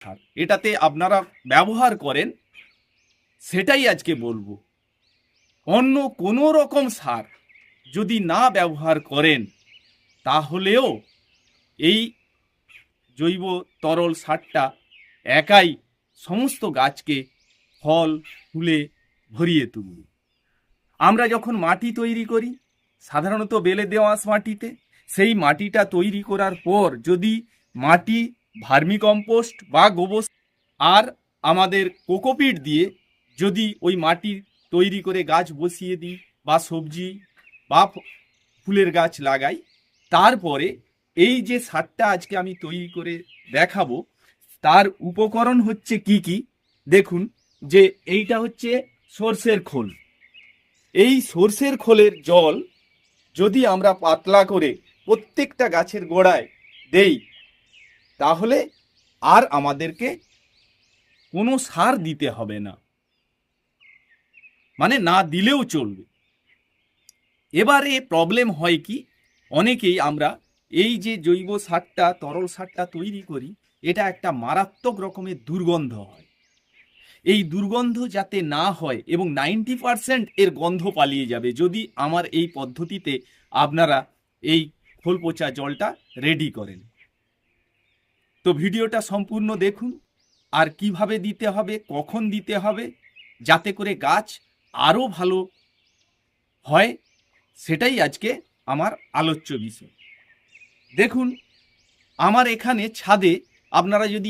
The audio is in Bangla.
সার এটাতে আপনারা ব্যবহার করেন, সেটাই আজকে বলব। অন্য কোনো রকম সার যদি না ব্যবহার করেন, তাহলেও এই জৈব তরল সারটা একাই সমস্ত গাছকে ফল, ফুলে ভরিয়ে তুলবে আমরা যখন মাটি তৈরি করি, সাধারণত বেলে দেওয়াশ মাটিতে, সেই মাটিটা তৈরি করার পর যদি মাটি ভার্মিকম্পোস্ট বা গোবর আর আমাদের কোকোপিট দিয়ে যদি ওই মাটি তৈরি করে গাছ বসিয়ে দিই বা সবজি বা ফুলের গাছ লাগাই, তারপরে এই যে সারটা আজকে আমি তৈরি করে দেখাবো, তার উপকরণ হচ্ছে কি কি? দেখুন, যে এইটা হচ্ছে সর্ষের খোল। এই সর্ষের খোলের জল যদি আমরা পাতলা করে প্রত্যেকটা গাছের গোড়ায় দেই তাহলে আর আমাদেরকে কোনো সার দিতে হবে না। মানে না দিলেও চলবে। এবারে প্রবলেম হয় কি, অনেকেই আমরা এই যে জৈব সারটা, তরল সারটা তৈরি করি, এটা একটা মারাত্মক রকমের দুর্গন্ধ হয়। এই দুর্গন্ধ যাতে না হয় এবং নাইনটি পারসেন্ট এর গন্ধ পালিয়ে যাবে, যদি আমার এই পদ্ধতিতে আপনারা এই খোল পচা জলটা রেডি করেন। তো ভিডিওটা সম্পূর্ণ দেখুন। আর কীভাবে দিতে হবে, কখন দিতে হবে, যাতে করে গাছ আরও ভালো হয়, সেটাই আজকে আমার আলোচ্য বিষয়। দেখুন, আমার এখানে ছাদে আপনারা যদি